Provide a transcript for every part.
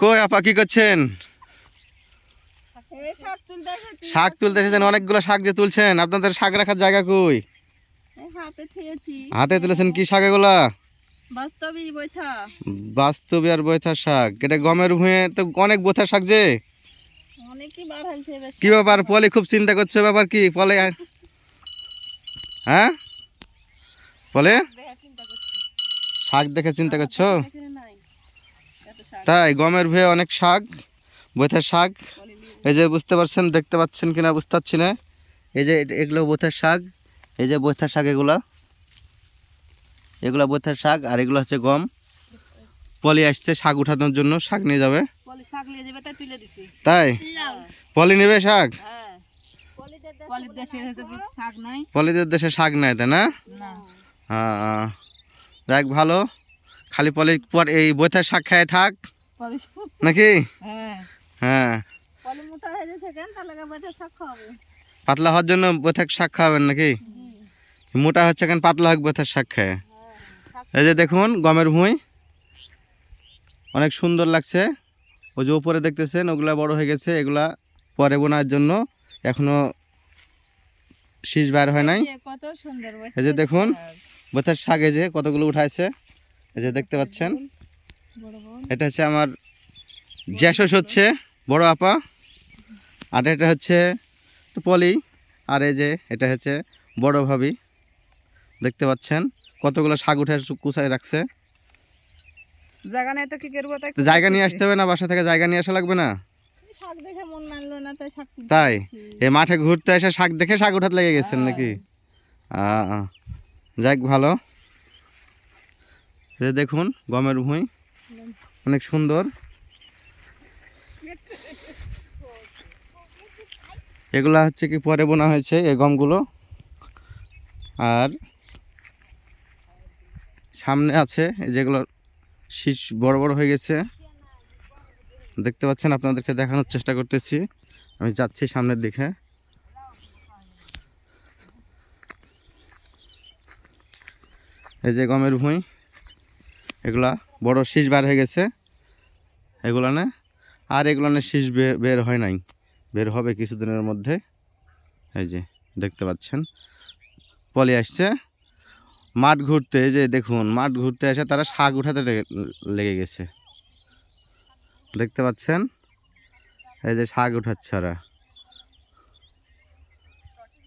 কই আপা কি করছেন? শাক তুলতে এসেছেন অনেকগুলো শাক যে তুলছেন। আপনাদের শাক রাখার জায়গা কই? হাতে তুলেছেন কি শাক এগুলা? বাস্তবে আর বৈথার শাক। এটা গমের ভুঁয়ে তো অনেক বোথার শাক যে। কি ব্যাপার পলে খুব চিন্তা করছে ব্যাপার কি? পলে হ্যাঁ? পলে? শাক দেখে চিন্তা করছ এখানে নাই এত শাক তাই গমের ভুঁয়ে অনেক শাক বৈথার শাক। এই যে বুঝতে পারছেন দেখতে পাচ্ছেন কিনা বুঝতে পারছি না। এই যে এগুলো বোথার শাক এই যে বোথার শাক এগুলো। এগুলো বোথার শাক আর এগুলো হচ্ছে গম। পলি আসছে শাক উঠানোর জন্য শাক নিয়ে যাবে। শাক নিয়ে যাবে তাই পলি নেবে শাক? হ্যাঁ। পলির দেশে শাক নাই। পলিদের দেশে শাক নেয় তাই না? হ্যাঁ যাক ভালো। খালি পলি পর এই বোথার শাক খায় থাক। নাকি? হ্যাঁ। হ্যাঁ। হয়ে শাক পাতলা হওয়ার জন্য বোথার শাক খাওয়াবেন নাকি? মোটা হচ্ছে কেন? পাতলা হোক বোথার শাক খায়। এই যে দেখুন গমের ভুঁই। অনেক সুন্দর লাগছে। ওই যে উপরে দেখতেছেন ওগুলা বড় হয়ে গেছে। এগুলা পরে বোনার জন্য এখনও শীষ বার হয় নাই। এই যে দেখুন বোথার শাক এই যে কতগুলো উঠাইছে। এই যে দেখতে পাচ্ছেন। এটা হচ্ছে আমার জ্যাসস হচ্ছে বড় আপা। আর এটা হচ্ছে পলি। আর এই যে এটা হচ্ছে বড় ভাবি। দেখতে পাচ্ছেন কতগুলো শাক উঠে কুচায় রাখছে। জায়গা নাই তো কি করব? জায়গা নিয়ে আসতে হবে না বাসা থেকে জায়গা নিয়ে আসা লাগবে না। শাক দেখে মন মানলো না তাই শাক তাই? এই মাঠে ঘুরতে এসে শাক দেখে শাক উঠাতে লেগে গেছেন নাকি? আ, যাক ভালো। দেখুন গমের ভুঁই। অনেক সুন্দর। এগুলা হচ্ছে কি পরে বোনা হয়েছে, এই গমগুলো। আর সামনে আছে যেগুলো শীষ বড় বড় হয়ে গেছে। দেখতে পাচ্ছেন, আপনাদেরকে দেখানোর চেষ্টা করতেছি। আমি যাচ্ছি সামনের দিকে। এই যে গমের ভুঁই। এগুলা বড় শীষ বার হয়ে গেছে। এগুলা না? আর এগুলো না শীষ বের হয় নাই। বের হবে কিছুদিনের মধ্যে। এই যে, দেখতে পাচ্ছেন। পলি আসছে। মাঠ ঘুরতে যে দেখুন, মাঠ ঘুরতে এসে তারা শাক উঠাতে লেগে- লেগে গেছে। দেখতে পাচ্ছেন? এই যে শাক উঠাচ্ছে ওরা।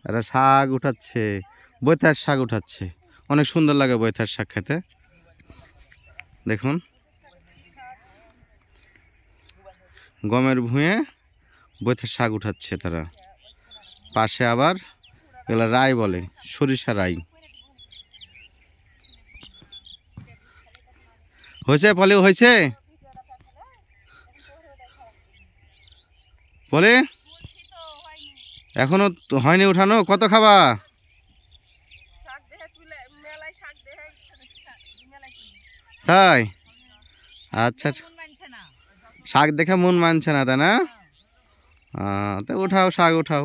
এরা শাক উঠাচ্ছে, বৈথার শাক উঠাচ্ছে। অনেক সুন্দর লাগে বৈথার শাক খেতে। দেখুন। গমের ভুঁয়ে বৈথার শাক উঠাচ্ছে তারা। পাশে আবার এগুলো রাই বলে, সরিষা রাই। হয়েছে ফলে হয়েছে? বলে এখনও হয়নি উঠানো? কত খাবা? তাই আচ্ছা মন মানছে না। শাক দেখে মন মানছে না তাই না? তো উঠাও শাক উঠাও।